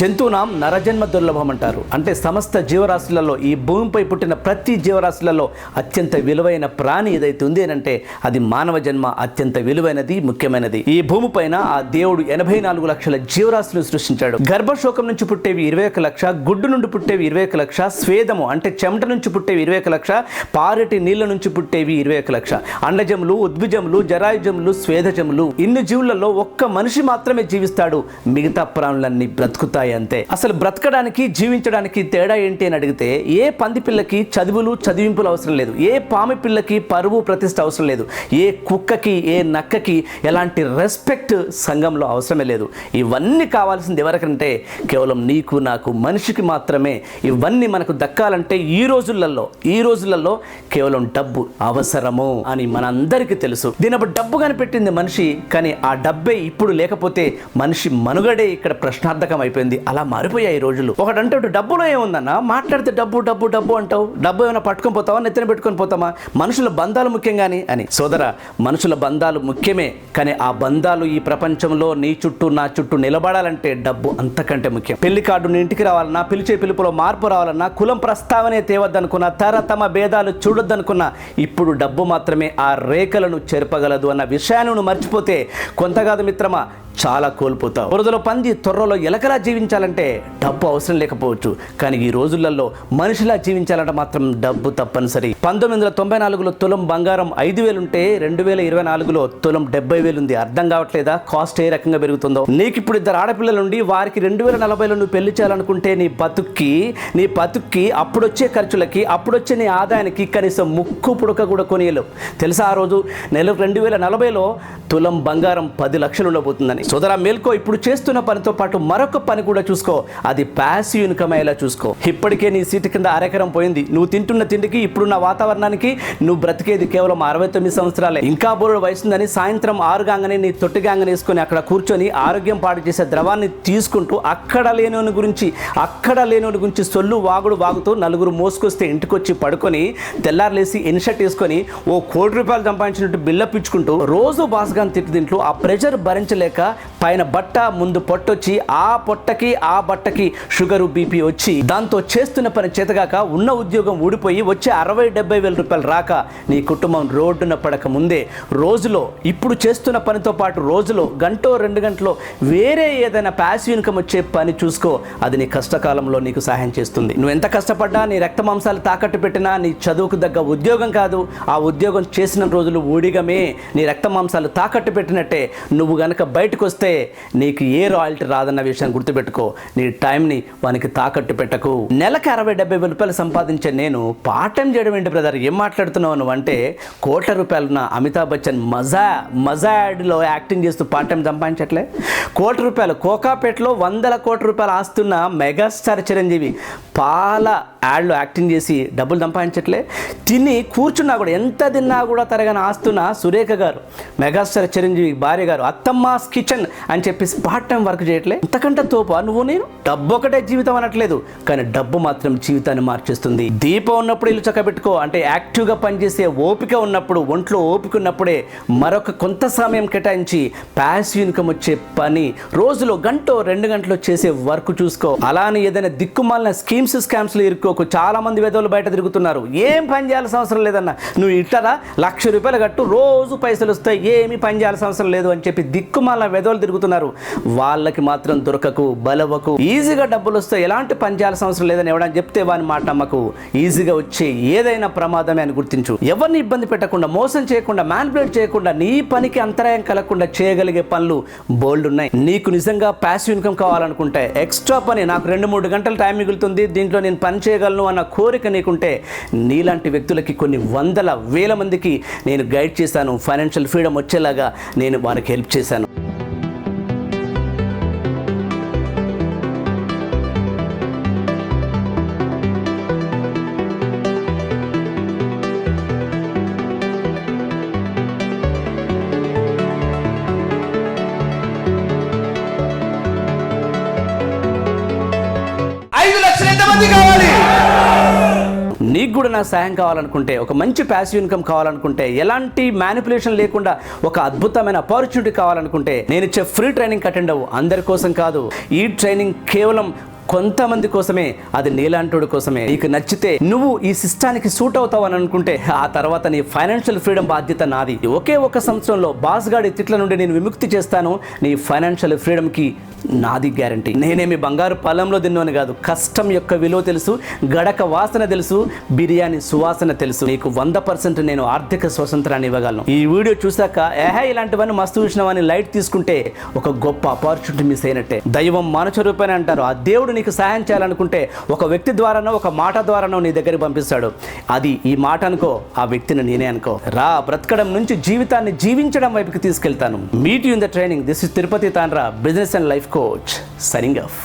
జంతువునాం నరజన్మ దుర్లభం అంటారు. అంటే సమస్త జీవరాశులలో ఈ భూమిపై పుట్టిన ప్రతి జీవరాశులలో అత్యంత విలువైన ప్రాణి ఏదైతే ఉంది అంటే అది మానవ జన్మ అత్యంత విలువైనది ముఖ్యమైనది. ఈ భూమిపైన ఆ దేవుడు ఎనభై నాలుగు లక్షల జీవరాశులు సృష్టించాడు. గర్భశోకం నుంచి పుట్టేవి ఇరవై ఒక లక్ష గుడ్డు నుండి పుట్టేవి ఇరవై ఒక లక్ష స్వేదము అంటే చెమట నుంచి పుట్టేవి ఇరవై ఒక లక్ష పారెటి నీళ్ళ నుంచి పుట్టేవి ఇరవై ఒక లక్ష. అండజములు ఉద్భిజములు జరాయుజములు స్వేదజములు. ఇన్ని జీవులలో ఒక్క మనిషి మాత్రమే జీవిస్తాడు. మిగతా ప్రాణులన్నీ బ్రతుకుతాయి? అంతే. అసలు బ్రతకడానికి జీవించడానికి తేడా ఏంటి అని అడిగితే ఏ పంది పిల్లకి చదువులు చదివింపులు అవసరం లేదు. ఏ పామి పిల్లకి పరువు ప్రతిష్ట అవసరం లేదు. ఏ కుక్కకి ఏ నక్కకి ఎలాంటి రెస్పెక్ట్ సంఘంలో అవసరమే లేదు. ఇవన్నీ కావాల్సింది ఎవరికంటే కేవలం నీకు నాకు మనిషికి మాత్రమే. ఇవన్నీ మనకు దక్కాలంటే ఈ రోజులలో ఈ రోజులలో కేవలం డబ్బు అవసరము అని మనందరికీ తెలుసు. దీనప్పుడు డబ్బు కనిపెట్టింది మనిషి కానీ ఆ డబ్బే ఇప్పుడు లేకపోతే మనిషి మనుగడే ఇక్కడ ప్రశ్నార్థకం అయిపోయింది. అలా మారిపోయాయి ఈ రోజులు. ఒకటి డబ్బులో ఏముందన్న? మాట్లాడితే డబ్బు డబ్బు డబ్బు అంటావు. డబ్బు ఏమైనా పట్టుకొని పోతావా? నెత్తిన పెట్టుకొని పోతామా? మనుషుల బంధాలు ముఖ్యం కానీ అని. సోదర మనుషుల బంధాలు ముఖ్యమే కానీ ఆ బంధాలు ఈ ప్రపంచంలో నీ చుట్టూ నా చుట్టూ నిలబడాలంటే డబ్బు అంతకంటే ముఖ్యం. పెళ్ళి కార్డు నీ ఇంటికి రావాలన్నా పిలిచే పిలుపులో మార్పు రావాలన్నా కులం ప్రస్తావనే తేవద్దనుకున్నా తరతమ భేదాలు చూడొద్దనుకున్నా ఇప్పుడు డబ్బు మాత్రమే ఆ రేఖలను చెరపగలదు అన్న విషయాన్ని నువ్వు మర్చిపోతే కొంత కాదు మిత్రమా చాలా కోల్పోతావు. బురదలో పంది త్వరలో ఎలకలా జీవించాలంటే డబ్బు అవసరం లేకపోవచ్చు. కానీ ఈ రోజులలో మనిషిలా జీవించాలంటే మాత్రం డబ్బు తప్పనిసరి. పంతొమ్మిది వందల తొంభై నాలుగులో తులం బంగారం ఐదు వేలు ఉంటే రెండు వేల ఇరవై నాలుగులో తులం డెబ్బై వేలు ఉంది అర్థం కావట్లేదా? కాస్ట్ ఏ రకంగా పెరుగుతుందో? నీకు ఇప్పుడు ఇద్దరు ఆడపిల్లలుండి వారికి రెండు వేల నలభైలో నువ్వు పెళ్ళి చేయాలనుకుంటే నీ బతుక్కి నీ బతుక్కి అప్పుడొచ్చే ఖర్చులకి అప్పుడొచ్చే నీ ఆదాయానికి కనీసం ముక్కు పుడక కూడా కొనియలేవు. తెలుసా ఆ రోజు? నెల రెండు వేల నలభైలో తులం బంగారం పది లక్షలు ఉండబోతుందని. సోదరా మేల్కో ఇప్పుడు చేస్తున్న పనితో పాటు మరొక పని కూడా చూసుకో. అది ప్యాసివ్ ఇన్కమ్ అయ్యేలా చూసుకో. ఇప్పటికే నీ సీటు కింద అరెకరం పోయింది. నువ్వు తింటున్న తిండికి ఇప్పుడున్న వాతావరణానికి నువ్వు బ్రతికేది కేవలం అరవై తొమ్మిది సంవత్సరాలే. ఇంకా బోరుడు వయసుందని సాయంత్రం ఆరు గాంగనే నీ తొట్టి గాంగని వేసుకొని అక్కడ కూర్చొని ఆరోగ్యం పాడు చేసే ద్రవాన్ని తీసుకుంటూ అక్కడ లేనోని గురించి అక్కడ లేనోని గురించి సొల్లు వాగుడు వాగుతూ నలుగురు మోసుకొస్తే ఇంటికొచ్చి పడుకొని తెల్లారులేసి ఇన్షర్ట్ వేసుకొని ఓ కోటి రూపాయలు సంపాదించినట్టు బిల్లప్పించుకుంటూ రోజు బాస్గాన్ తిట్టు తింటూ ఆ ప్రెషర్ భరించలేక పైన బట్ట ముందు పొట్టొచ్చి ఆ పొట్టకి ఆ బట్టకి షుగరు బీపీ వచ్చి దాంతో చేస్తున్న పని చేతగాక ఉన్న ఉద్యోగం ఊడిపోయి వచ్చే అరవై డెబ్బై వేల రూపాయలు రాక నీ కుటుంబం రోడ్డున పడక ముందే రోజులో ఇప్పుడు చేస్తున్న పనితో పాటు రోజులో గంటో రెండు గంటలో వేరే ఏదైనా ప్యాసివ్ ఇన్కమ్ వచ్చే పని చూసుకో. అది నీ కష్టకాలంలో నీకు సహాయం చేస్తుంది. నువ్వు ఎంత కష్టపడ్డా నీ రక్త మాంసాలు తాకట్టు పెట్టినా నీ చదువుకు దగ్గ ఉద్యోగం కాదు. ఆ ఉద్యోగం చేసిన రోజులు ఊడిగమే. నీ రక్త మాంసాలు తాకట్టు పెట్టినట్టే. నువ్వు గనక బయటకు వస్తే నీకు ఏ రాయల్టీ రాదన్న విషయం గుర్తుపెట్టుకో. నీ టైంని వానికి తాకట్టు పెట్టకు. నెలకు అరవై డెబ్బై రూపాయలు సంపాదించే నేను పార్ట్ టైం చేయడం ఏంటి బ్రదర్? ఏం మాట్లాడుతున్నావు నువ్వు అంటే కోట్ల రూపాయలున్న అమితాబ్ బచ్చన్ మజా మజా యాడ్లో యాక్టింగ్ చేస్తూ పార్ట్ టైం సంపాదించట్లే? కోటి రూపాయలు కోకాపేటలో వందల కోట్ల రూపాయలు ఆస్తున్న మెగాస్టార్ చిరంజీవి పాల యాడ్లో యాక్టింగ్ చేసి డబ్బులు సంపాదించట్లే? తిని కూర్చున్నా కూడా ఎంత తిన్నా కూడా తరగని ఆస్తున్న సురేఖ గారు మెగాస్టార్ చిరంజీవి భార్య గారు అత్తమ్మాస్ కిచెన్ అని చెప్పేసి పార్ట్ టైం వర్క్ చేయట్లే. ఇంతకంటే తోప నువ్వు నేను? డబ్బు ఒకటే జీవితం అనట్లేదు. కానీ డబ్బు మాత్రం జీవితాన్ని మార్చేస్తుంది. దీపం ఉన్నప్పుడు ఇల్లు చక్కబెట్టుకో అంటే యాక్టివ్గా పనిచేసే ఓపిక ఉన్నప్పుడు ఒంట్లో ఓపిక ఉన్నప్పుడే మరొక కొంత సమయం కేటాయించి ప్యాసివ్ ఇన్కమ్ వచ్చే పని. రోజులో గంటో రెండు గంటలు చేసే వర్క్ చూసుకో. అలానే ఏదైనా దిక్కుమాలిన స్కీమ్స్ స్కామ్స్లో ఇరుక్కోకు. చాలా మంది వెదవులు బయట తిరుగుతున్నారు. ఏం పని చేయాల్సిన అవసరం లేదన్న. నువ్వు ఇట్టరా? లక్ష రూపాయలు కట్టు. రోజు పైసలు వస్తాయి. ఏమి పని చేయాల్సిన అవసరం లేదు అని చెప్పి దిక్కుమాలిన వెదవులు తిరుగుతున్నారు. వాళ్ళకి మాత్రం దొరకకు బలవకు ఈజీగా డబ్బులు వస్తే ఎలాంటి పని చేయాల్సిన అవసరం లేదని ఎవడని చెప్తే వాని మాట నమ్మకు. ఈజీగా వచ్చే ఏదైనా ప్రమాదమే అని గుర్తించు. ఎవరిని ఇబ్బంది పెట్టకుండా మోసం చేయకుండా మ్యాన్పులేట్ చేయకుండా నీ పనికి అంతరాయం కలగకుండా చేయగలిగే పనులు బోల్డ్ ఉన్నాయి. నీకు నిజంగా ప్యాసివ్ ఇన్కమ్ కావాలనుకుంటే ఎక్స్ట్రా పని నాకు రెండు మూడు గంటల టైం మిగులుతుంది దీంట్లో నేను పని చేయగలను అన్న కోరిక నీకుంటే నీలాంటి వ్యక్తులకి కొన్ని వందల వేల మందికి నేను గైడ్ చేశాను. ఫైనాన్షియల్ ఫ్రీడమ్ వచ్చేలాగా నేను వారికి హెల్ప్ చేశాను. కూడా నాకు సహాయం కావాలనుకుంటే ఒక మంచి ప్యాసివ్ ఇన్కమ్ కావాలనుకుంటే ఎలాంటి మ్యానిపులేషన్ లేకుండా ఒక అద్భుతమైన ఆపర్చునిటీ కావాలనుకుంటే నేను ఇచ్చే ఫ్రీ ట్రైనింగ్ అటెండ్ అవ్వు. అందరి కోసం కాదు ఈ ట్రైనింగ్ కేవలం కొంతమంది కోసమే అది నీలాంటోడి కోసమే. నీకు నచ్చితే నువ్వు ఈ సిస్టానికి సూట్ అవుతావు అని అనుకుంటే ఆ తర్వాత నీ ఫైనాన్షియల్ ఫ్రీడమ్ బాధ్యత నాది. ఒకే ఒక సంవత్సరంలో బాస్ గాడి తిట్ల నుండి నేను విముక్తి చేస్తాను నీ ఫైనాన్షియల్ ఫ్రీడమ్కి నాది గ్యారంటీ. నేనేమి బంగారు పొలంలో తిన్నాను కాదు కష్టం యొక్క విలువ తెలుసు గడక వాసన తెలుసు బిర్యానీ సువాసన తెలుసు. నీకు వంద పర్సెంట్ నేను ఆర్థిక స్వతంత్రాన్ని ఇవ్వగలను. ఈ వీడియో చూసాక ఏహే ఇలాంటివన్నీ మస్తు చూసినావని లైట్ తీసుకుంటే ఒక గొప్ప ఆపర్చునిటీ మిస్ అయినట్టే. దైవం మానుష రూపాయని అంటారు. ఆ దేవుడు దేవుడు నీకు సహాయం చేయాలనుకుంటే ఒక వ్యక్తి ద్వారానో ఒక మాట ద్వారానో నీ దగ్గరికి పంపిస్తాడు. అది ఈ మాట అనుకో ఆ వ్యక్తిని నేనే అనుకో. రా బ్రతకడం నుంచి జీవితాన్ని జీవించడం వైపుకి తీసుకెళ్తాను. Meet you in the training this is Tirupati Tandra business and life coach సరింగ్ of